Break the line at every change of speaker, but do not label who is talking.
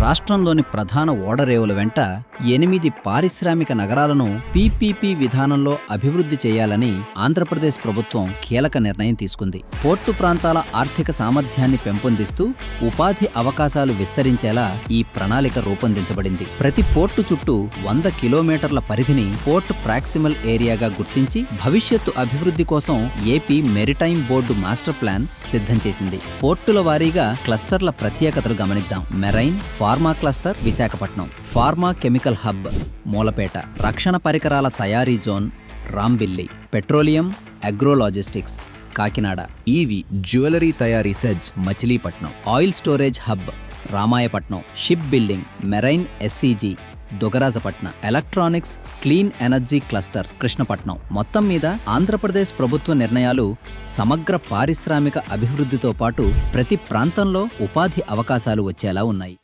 రాష్ట్రంలోని ప్రధాన ఓడరేవుల వెంట ఎనిమిది పారిశ్రామిక నగరాలను పీపీపీ విధానంలో అభివృద్ధి చేయాలని ఆంధ్రప్రదేశ్ ప్రభుత్వం కీలక నిర్ణయం తీసుకుంది. పోర్టు ప్రాంతాల ఆర్థిక సామర్థ్యాన్ని పెంపొందిస్తూ ఉపాధి అవకాశాలు విస్తరించేలా ఈ ప్రణాళిక రూపొందించబడింది. ప్రతి పోర్టు చుట్టూ వంద కిలోమీటర్ల పరిధిని పోర్ట్ ప్రాక్సిమల్ ఏరియాగా గుర్తించి భవిష్యత్తు అభివృద్ధి కోసం AP maritime board master plan సిద్ధం చేసింది. పోర్టుల వారీగా క్లస్టర్ల ప్రత్యేకతలు గమనిద్దాం. Marine pharma cluster Visakhapatnam. Pharma chemical hub Mulapeta. రక్షణ పరికరాల తయారీ zone Rambilli. Petroleum agrologistics Kakinada. EV jewellery తయారీ SEZ Machilipatnam. Oil storage hub Ramayapatnam. Ship building marine SCG Dugarajapatnam. Electronics clean energy cluster Krishnapatnam. మొత్తం మీద ఆంధ్రప్రదేశ్ ప్రభుత్వ నిర్ణయాలు సమగ్ర పారిశ్రామిక అభివృద్ధితో పాటు ప్రతి ప్రాంతంలో ఉపాధి అవకాశాలు వచ్చేలా ఉన్నాయి.